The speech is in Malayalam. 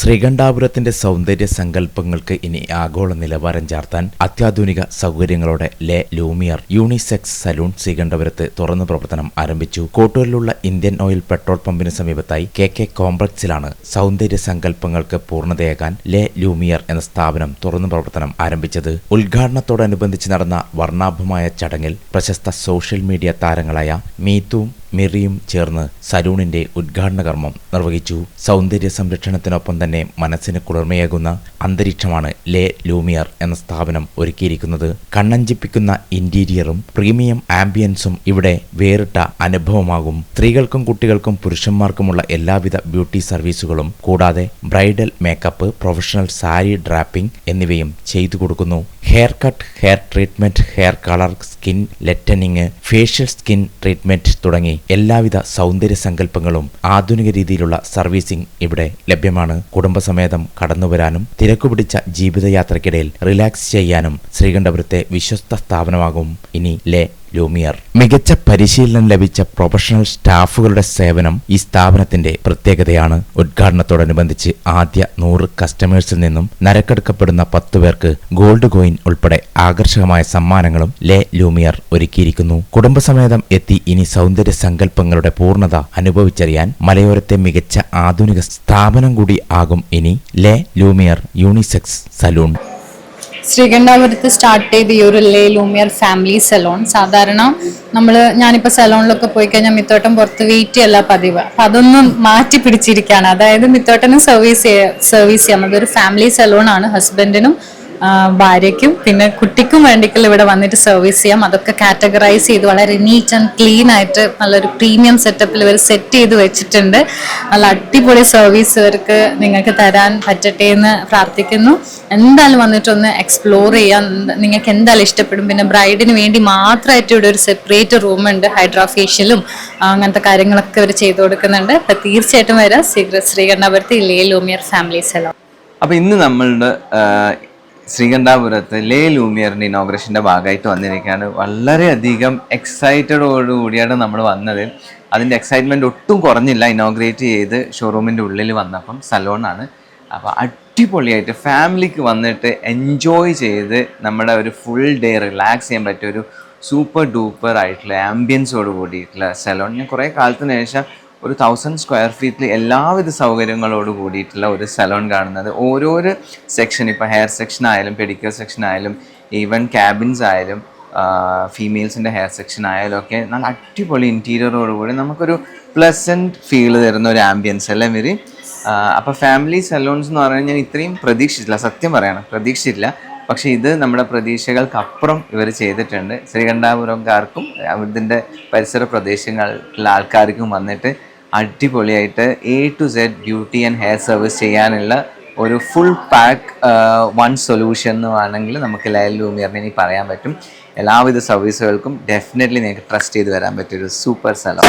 ശ്രീകണ്ഠാപുരത്തിന്റെ സൗന്ദര്യ സങ്കല്പങ്ങൾക്ക് ഇനി ആഗോള നിലവാരം ചാർത്താൻ അത്യാധുനിക സൗകര്യങ്ങളോടെ ലെ ലൂമിയർ യൂണിസെക്സ് സലൂൺ ശ്രീകണ്ഠപുരത്ത് തുറന്നു പ്രവർത്തനം ആരംഭിച്ചു. കോട്ടൂരിലുള്ള ഇന്ത്യൻ ഓയിൽ പെട്രോൾ പമ്പിന് സമീപത്തായി കെ കെ കോംപ്ലക്സിലാണ് സൗന്ദര്യ സങ്കല്പങ്ങൾക്ക് പൂർണതയേകാൻ ലെ ലൂമിയർ എന്ന സ്ഥാപനം തുറന്നു പ്രവർത്തനം ആരംഭിച്ചത്. ഉദ്ഘാടനത്തോടനുബന്ധിച്ച് നടന്ന വർണാഭമായ ചടങ്ങിൽ പ്രശസ്ത സോഷ്യൽ മീഡിയ താരങ്ങളായ മീത്തുവും മിറിയും ചേർന്ന് സലൂണിന്റെ ഉദ്ഘാടന കർമ്മം നിർവഹിച്ചു. സൗന്ദര്യ സംരക്ഷണത്തിനൊപ്പം തന്നെ മനസ്സിന് കുളിർമയേകുന്ന അന്തരീക്ഷമാണ് ലേ ലൂമിയർ എന്ന സ്ഥാപനം ഒരുക്കിയിരിക്കുന്നത്. കണ്ണഞ്ചിപ്പിക്കുന്ന ഇന്റീരിയറും പ്രീമിയം ആംബിയൻസും ഇവിടെ വേറിട്ട അനുഭവമാകും. സ്ത്രീകൾക്കും കുട്ടികൾക്കും പുരുഷന്മാർക്കുമുള്ള എല്ലാവിധ ബ്യൂട്ടി സർവീസുകളും കൂടാതെ bridal makeup professional sari draping എന്നിവയും ചെയ്തു കൊടുക്കുന്നു. Hair cut hair treatment hair colour skin lightening facial skin treatment തുടങ്ങി എല്ലാവിധ സൗന്ദര്യ സങ്കല്പങ്ങളും ആധുനിക രീതിയിലുള്ള സർവീസിംഗ് ഇവിടെ ലഭ്യമാണ്. കുടുംബസമേതം കടന്നുവരാനും തിരക്കുപിടിച്ച ജീവിതയാത്രയ്ക്കിടയിൽ റിലാക്സ് ചെയ്യാനും ശ്രീകണ്ഠപുരത്തെ വിശ്വസ്ത സ്ഥാപനമാകും. ഇനി ലെ ലൂമിയർ. മികച്ച പരിശീലനം ലഭിച്ച പ്രൊഫഷണൽ സ്റ്റാഫുകളുടെ സേവനം ഈ സ്ഥാപനത്തിന്റെ പ്രത്യേകതയാണ്. ഉദ്ഘാടനത്തോടനുബന്ധിച്ച് ആദ്യ നൂറ് കസ്റ്റമേഴ്സിൽ നിന്നും നരക്കെടുക്കപ്പെടുന്ന പത്തു പേർക്ക് ഗോൾഡ് കോയിൻ ഉൾപ്പെടെ ആകർഷകമായ സമ്മാനങ്ങളും ലെ ലൂമിയർ ഒരുക്കിയിരിക്കുന്നു. കുടുംബസമേതം എത്തി ഇനി സൗന്ദര്യ സങ്കല്പങ്ങളുടെ പൂർണത അനുഭവിച്ചറിയാൻ മലയോരത്തെ മികച്ച ആധുനിക സ്ഥാപനം കൂടി ആകും ഇനി ലെ ലൂമിയർ യൂണിസെക്സ് സലൂൺ. ശ്രീകണ്ഠാപുരത്ത് സ്റ്റാർട്ട് ചെയ്ത ഈ ഒരു ലേ ലൂമിയർ ഫാമിലി സലോൺ സാധാരണ നമ്മൾ ഞാനിപ്പോൾ സലോണിലൊക്കെ പോയി കഴിഞ്ഞാൽ മിത്തോട്ടം പുറത്ത് വെയിറ്റ് അല്ല പതിവ്. അപ്പം അതൊന്നും മാറ്റി പിടിച്ചിരിക്കുകയാണ് അതായത് മിത്തോട്ടനും സർവീസ് സർവീസ് ചെയ്യാം. അതൊരു ഫാമിലി സലോൺ ആണ്. ഹസ്ബൻഡിനും ഭാര്യയ്ക്കും പിന്നെ കുട്ടിക്കും വേണ്ടിക്കൽ ഇവിടെ വന്നിട്ട് സർവീസ് ചെയ്യാം. അതൊക്കെ കാറ്റഗറൈസ് ചെയ്ത് വളരെ നീറ്റ് ആൻഡ് ക്ലീൻ ആയിട്ട് നല്ലൊരു പ്രീമിയം സെറ്റപ്പിൽ ഇവർ സെറ്റ് ചെയ്ത് വെച്ചിട്ടുണ്ട്. നല്ല അടിപൊളി സർവീസ് ഇവർക്ക് നിങ്ങൾക്ക് തരാൻ പറ്റട്ടെ എന്ന് പ്രാർത്ഥിക്കുന്നു. എന്തായാലും വന്നിട്ടൊന്ന് എക്സ്പ്ലോർ ചെയ്യാൻ നിങ്ങൾക്ക് എന്തായാലും ഇഷ്ടപ്പെടും. പിന്നെ ബ്രൈഡിന് വേണ്ടി മാത്രമായിട്ട് ഇവിടെ ഒരു സെപ്പറേറ്റ് റൂമുണ്ട് ഹൈഡ്രോഫേഷ്യലും അങ്ങനത്തെ കാര്യങ്ങളൊക്കെ ഇവർ ചെയ്തു കൊടുക്കുന്നുണ്ട്. അപ്പം തീർച്ചയായിട്ടും വരാം. ശ്രീകൃ ശ്രീകണ്ഠപുരത്ത് ഇല്ലേ ലൂമിയർ ഫാമിലി സെലോ അപ്പൊ ഇന്ന് നമ്മളുടെ ശ്രീകണ്ഠാപുരത്ത് ലേ ലൂമിയറിന്റെ ഇനോഗ്രേഷന്റെ ഭാഗമായിട്ട് വന്നിരിക്കുകയാണ്. വളരെയധികം എക്സൈറ്റഡോടുകൂടിയാണ് നമ്മൾ വന്നത്. അതിന്റെ എക്സൈറ്റ്മെന്റ് ഒട്ടും കുറഞ്ഞില്ല. ഇനോഗ്രേറ്റ് ചെയ്ത് ഷോറൂമിന്റെ ഉള്ളിൽ വന്നപ്പം സലോണാണ്. അപ്പോൾ അടിപൊളിയായിട്ട് ഫാമിലിക്ക് വന്നിട്ട് എൻജോയ് ചെയ്ത് നമ്മുടെ ഒരു ഫുൾ ഡേ റിലാക്സ് ചെയ്യാൻ പറ്റിയ ഒരു സൂപ്പർ ഡൂപ്പർ ആയിട്ടുള്ള ആംബിയൻസോട് കൂടിയിട്ടുള്ള സലോൺ. ഞാൻ കുറേ കാലത്തിന് ശേഷം ഒരു തൗസൻഡ് സ്ക്വയർ ഫീറ്റിൽ എല്ലാവിധ സൗകര്യങ്ങളോട് കൂടിയിട്ടുള്ള ഒരു സലോൺ കാണുന്നത്. ഓരോരോ സെക്ഷൻ ഇപ്പോൾ ഹെയർ സെക്ഷൻ ആയാലും പെഡിക്കൽ സെക്ഷൻ ആയാലും ഈവൻ ക്യാബിൻസ് ആയാലും ഫീമെയിൽസിന്റെ ഹെയർ സെക്ഷൻ ആയാലും ഒക്കെ നല്ല അടിപൊളി ഇന്റീരിയറോടുകൂടി നമുക്കൊരു പ്ലസന്റ് ഫീൽ തരുന്ന ഒരു ആംബിയൻസ് അല്ലേ മേരി? അപ്പോൾ ഫാമിലി സലോൺസ് എന്ന് പറഞ്ഞാൽ ഞാൻ ഇത്രയും പ്രതീക്ഷിച്ചില്ല സത്യം പറയണം പ്രതീക്ഷിച്ചില്ല പക്ഷേ ഇത് നമ്മുടെ പ്രതീക്ഷകൾക്കപ്പുറം ഇവർ ചെയ്തിട്ടുണ്ട്. ശ്രീകണ്ഠാപുരംകാർക്കും ഇതിന്റെ പരിസര പ്രദേശങ്ങളിലെ ആൾക്കാർക്കും വന്നിട്ട് അടിപൊളിയായിട്ട് A to Z beauty and hair service ചെയ്യാനുള്ള ഒരു ഫുൾ പാക്ക് വൺ സൊല്യൂഷൻ എന്ന് വേണമെങ്കിൽ നമുക്ക് ലയൽ ലൂമിയറിനെ ഇനി പറയാൻ പറ്റും. എല്ലാവിധ സർവീസുകൾക്കും ഡെഫിനറ്റ്ലി നിങ്ങൾക്ക് ട്രസ്റ്റ് ചെയ്ത് വരാൻ പറ്റിയൊരു സൂപ്പർ സ്ഥലം